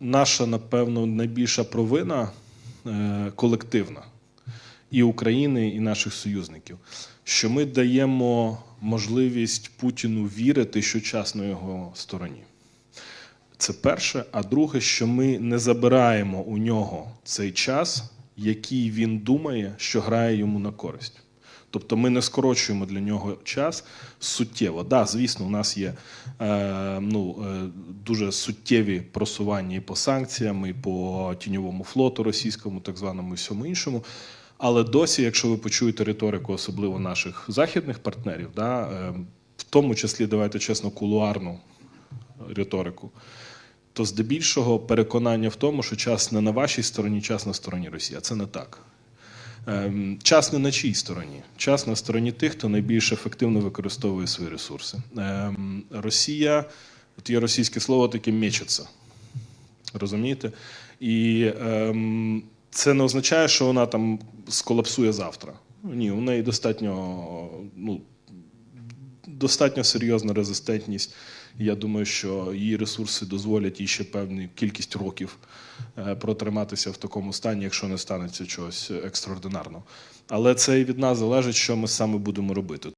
Наша, напевно, найбільша провина е, колективна і України, і наших союзників, що ми даємо можливість Путіну вірити, що час на його стороні. Це перше. А друге, що ми не забираємо у нього цей час, який він думає, що грає йому на користь. Тобто ми не скорочуємо для нього час суттєво. Да, звісно, у нас є е, ну, е, дуже суттєві просування і по санкціям, і по тіньовому флоту російському, так званому і всьому іншому. Але досі, якщо ви почуєте риторику, особливо наших західних партнерів, да, е, в тому числі, давайте чесно, кулуарну риторику, то здебільшого переконання в тому, що час не на вашій стороні, час на стороні Росії. А це не так. Ем, Час не на чій стороні. Час на стороні тих, хто найбільш ефективно використовує свої ресурси. Ем, Росія, от є російське слово таке мечеться. Розумієте? І ем, це не означає, що вона там сколапсує завтра. Ні, у неї достатньо, ну, достатньо серйозна резистентність. Я думаю, що її ресурси дозволять їй ще певну кількість років е, протриматися в такому стані, якщо не станеться чогось екстраординарного. Але це і від нас залежить, що ми саме будемо робити.